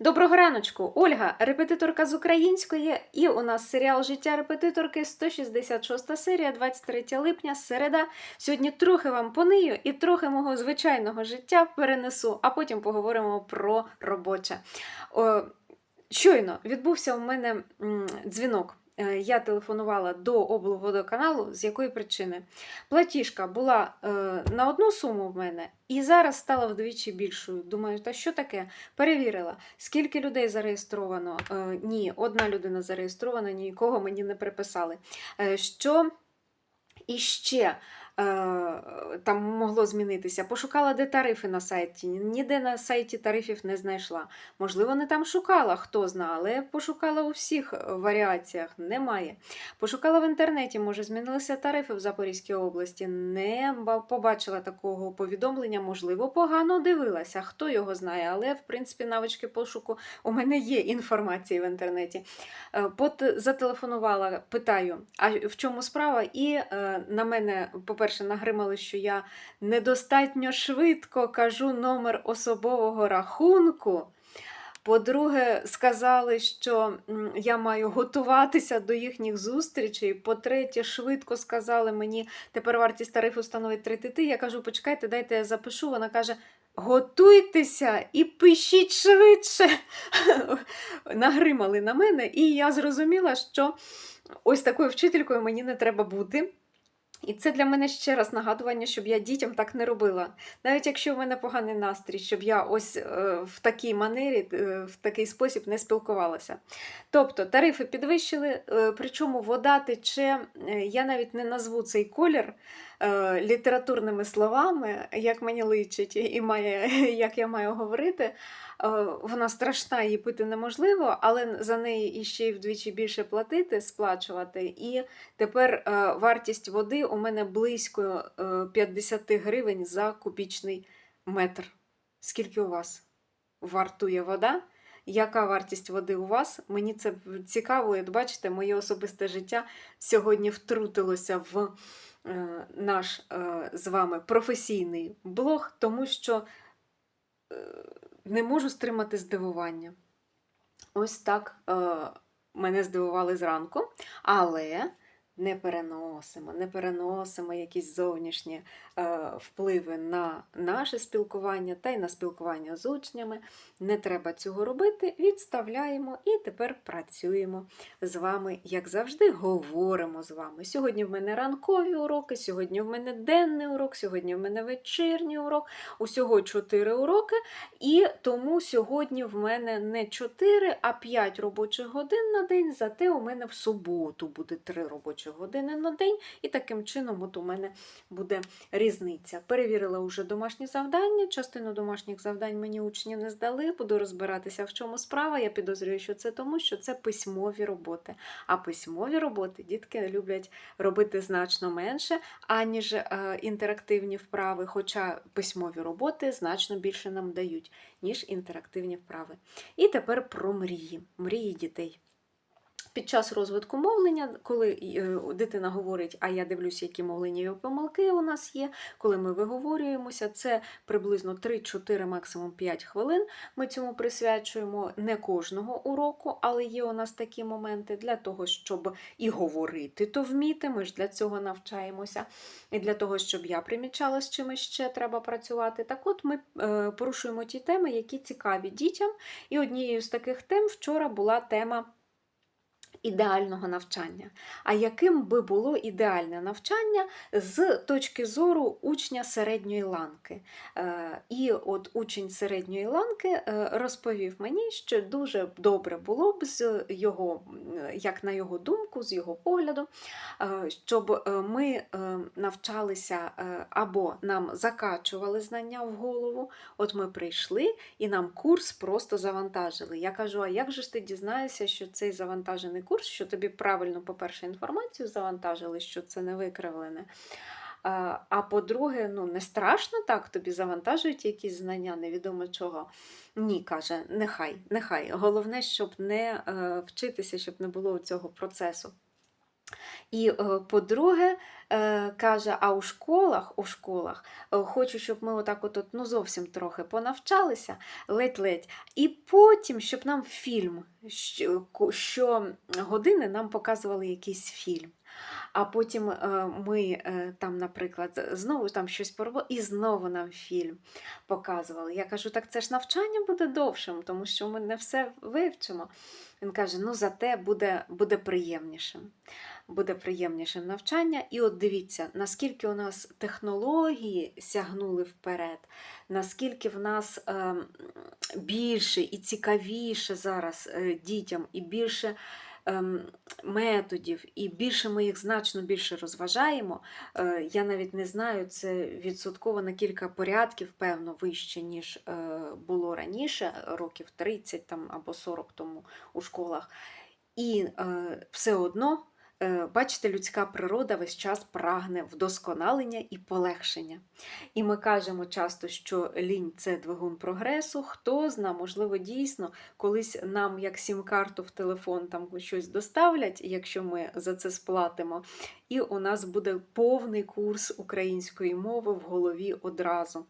Доброго раночку, Ольга, репетиторка з української, і у нас серіал Життя репетиторки, 166 серія, 23 липня, середа. Сьогодні трохи вам понию і трохи мого звичайного життя перенесу, а потім поговоримо про робоче. Щойно відбувся у мене дзвінок. Е, Я телефонувала до облводоканалу. З якої причини? Платіжка була е, на одну суму в мене, і зараз стала вдвічі більшою. Думаю, та що таке? Перевірила, скільки людей зареєстровано. Е, ні, одна людина зареєстрована, нікого мені не приписали. Що іще е, там могло змінитися? Пошукала, де тарифи на сайті. Ніде на сайті тарифів не знайшла. Можливо, не там шукала, хто зна, але пошукала у всіх е, варіаціях. Немає. Пошукала в інтернеті, може, змінилися тарифи в Запорізькій області. Не побачила такого повідомлення, можливо, погано дивилася. Хто його знає, але в принципі навички пошуку у мене є інформації в інтернеті. Е, зателефонувала, питаю, а в чому справа? І е, на мене, по-перше, нагримали, що я недостатньо швидко кажу номер особового рахунку. По-друге, сказали, що я маю готуватися до їхніх зустрічей. По-третє, швидко сказали мені, тепер вартість тарифу становить 3 тити. Я кажу, почекайте, дайте я запишу. Вона каже: готуйтеся і пишіть швидше. Нагримали на мене, і я зрозуміла, що ось такою вчителькою мені не треба бути. І це для мене ще раз нагадування, щоб я дітям так не робила. Навіть якщо в мене поганий настрій, щоб я ось е, в такій манері, е, в такий спосіб не спілкувалася. Тобто тарифи підвищили, е, причому вода тече, я навіть не назву цей колір е, літературними словами, як мені личить, і має, як я маю говорити. Е, Вона страшна, її пити неможливо, але за неї іще й вдвічі більше платити, сплачувати. І тепер е, вартість води у мене близько е, 50 гривень за кубічний метр. Скільки у вас вартує вода? Яка вартість води у вас? Мені це цікаво, і бачите, моє особисте життя сьогодні втрутилося в наш е, з вами професійний блог, тому що е, не можу стримати здивування. Ось так е, мене здивували зранку, але не переносимо, не переносимо якісь зовнішні е, впливи на наше спілкування та й на спілкування з учнями. Не треба цього робити. Відставляємо і тепер працюємо з вами, як завжди, говоримо з вами. Сьогодні в мене ранкові уроки, сьогодні в мене денний урок, сьогодні в мене вечірній урок. Усього 4 уроки. І тому сьогодні в мене не 4, а 5 робочих годин на день, зате у мене в суботу буде 3 робочі години на день, і таким чином от у мене буде різниця. Перевірила вже домашні завдання. Частину домашніх завдань мені учні не здали. Буду розбиратися, в чому справа. Я підозрюю, що це тому, що це письмові роботи. А письмові роботи дітки люблять робити значно менше, аніж е, інтерактивні вправи. Хоча письмові роботи значно більше нам дають, ніж інтерактивні вправи. І тепер про мрії, мрії дітей. Під час розвитку мовлення, коли е, дитина говорить, а я дивлюся, які мовленнєві помилки у нас є, коли ми виговорюємося, це приблизно 3-4, максимум 5 хвилин. Ми цьому присвячуємо не кожного уроку, але є у нас такі моменти для того, щоб і говорити, то вміти. Ми ж для цього навчаємося. І для того, щоб я примічала, з чим ще треба працювати. Так от ми е, порушуємо ті теми, які цікаві дітям. І однією з таких тем вчора була тема ідеального навчання. А яким би було ідеальне навчання з точки зору учня середньої ланки? Е, І от учень середньої ланки е, розповів мені, що дуже добре було б з його, як на його думку, з його погляду, е, щоб ми навчалися або нам закачували знання в голову. От ми прийшли і нам курс просто завантажили. Я кажу: а як же ж ти дізнаєшся, що цей завантажений курс, що тобі правильно, по-перше, інформацію завантажили, що це не викривлене. А, а по-друге, ну не страшно так, тобі завантажують якісь знання, невідомо чого. Ні, каже, нехай, нехай. Головне, щоб не е, вчитися, щоб не було цього процесу. І е, по-друге, е, каже, а у школах, у школах е, хочу, щоб ми отак от, ну, зовсім трохи понавчалися, ледь-ледь. І потім, щоб нам фільм, що, що години нам показували якийсь фільм. А потім е, ми е, там, наприклад, знову там щось поробили, і знову нам фільм показували. Я кажу, так це ж навчання буде довшим, тому що ми не все вивчимо. Він каже: ну зате буде, буде приємнішим. Буде приємнішим навчання. І от дивіться, наскільки у нас технології сягнули вперед, наскільки в нас е, більше і цікавіше зараз дітям, і більше методів, і більше ми їх значно більше розважаємо. Е, Я навіть не знаю, це відсотково на кілька порядків, певно, вище, ніж е, було раніше, років 30 там, або 40 тому у школах. І е, все одно, бачите, людська природа весь час прагне вдосконалення і полегшення. І ми кажемо часто, що лінь це двигун прогресу. Хто зна, можливо, дійсно колись нам, як сім-карту в телефон, там щось доставлять, якщо ми за це сплатимо, і у нас буде повний курс української мови в голові одразу.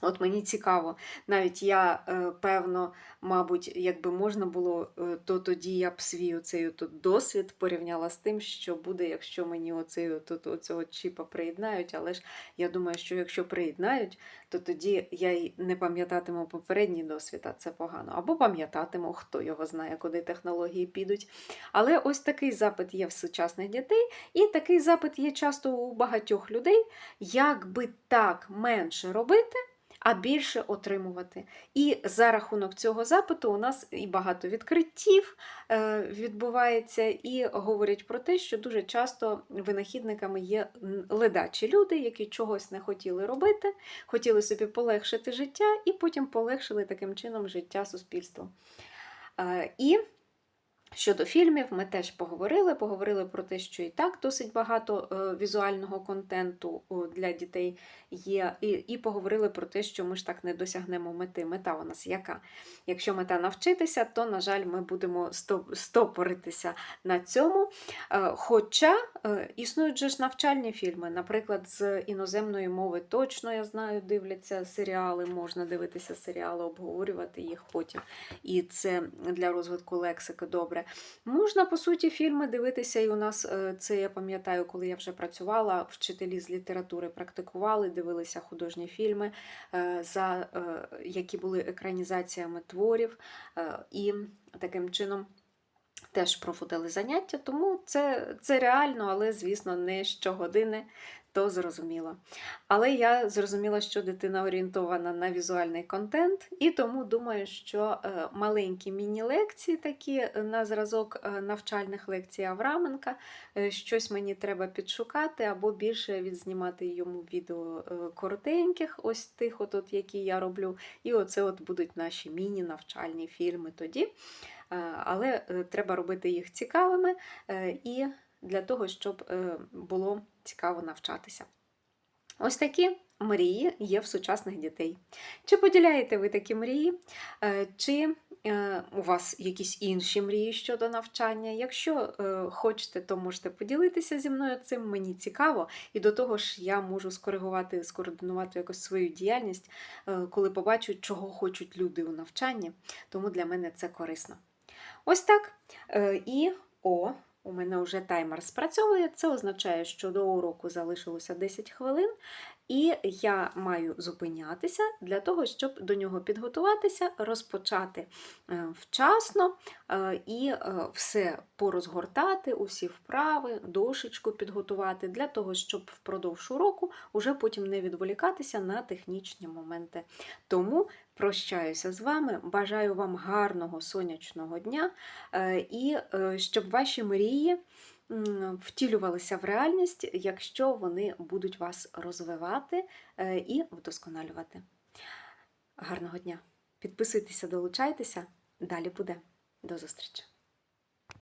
От мені цікаво, навіть я, е, певно, мабуть, якби можна було, е, то тоді я б свій оцей тут досвід порівняла з тим, що буде, якщо мені оцей тут оцього чіпа приєднають. Але ж я думаю, що якщо приєднають, то тоді я й не пам'ятатиму попередній досвід, а це погано. Або пам'ятатиму, хто його знає, куди технології підуть. Але ось такий запит є в сучасних дітей, і такий запит є часто у багатьох людей, як би так менше робити. А більше отримувати. І за рахунок цього запиту у нас і багато відкриттів е, відбувається, і говорять про те, що дуже часто винахідниками є ледачі люди, які чогось не хотіли робити, хотіли собі полегшити життя, і потім полегшили таким чином життя суспільства. Е, І Щодо фільмів, ми теж поговорили. Поговорили про те, що і так досить багато е, візуального контенту для дітей є, і, і поговорили про те, що ми ж так не досягнемо мети. Мета у нас яка? Якщо мета навчитися, то, на жаль, ми будемо стопоритися на цьому. Е, Хоча е, існують же ж навчальні фільми, наприклад, з іноземної мови точно я знаю, дивляться серіали, можна дивитися серіали, обговорювати їх потім. І це для розвитку лексики добре. Можна, по суті, фільми дивитися, і у нас е, це я пам'ятаю, коли я вже працювала, вчителі з літератури практикували, дивилися художні фільми, е, за, е, які були екранізаціями творів, і таким чином. Теж проводили заняття, тому це, це реально, але, звісно, не щогодини, то зрозуміло. Але я зрозуміла, що дитина орієнтована на візуальний контент, і тому думаю, що е, маленькі міні-лекції, такі е, на зразок е, навчальних лекцій Авраменка, щось мені треба підшукати, або більше відзнімати йому відео коротеньких, ось тих, от, які я роблю. І оце от будуть наші міні-навчальні фільми тоді. Е, Але е, треба робити їх цікавими е, і для того, щоб було цікаво навчатися. Ось такі мрії є в сучасних дітей. Чи поділяєте ви такі мрії? Чи у вас якісь інші мрії щодо навчання? Якщо хочете, то можете поділитися зі мною цим. Мені цікаво, і до того ж я можу скоригувати, скоординувати якось свою діяльність, коли побачу, чого хочуть люди у навчанні. Тому для мене це корисно. Ось так. Е, І о, у мене вже таймер спрацьовує. Це означає, що до уроку залишилося 10 хвилин, і я маю зупинятися для того, щоб до нього підготуватися, розпочати е, вчасно е, і все порозгортати, усі вправи, дошечку підготувати для того, щоб впродовж уроку уже потім не відволікатися на технічні моменти. Тому прощаюся з вами, бажаю вам гарного сонячного дня е, і е, щоб ваші мрії втілювалися в реальність, якщо вони будуть вас розвивати е, і вдосконалювати. Гарного дня! Підписуйтеся, долучайтеся, далі буде. До зустрічі!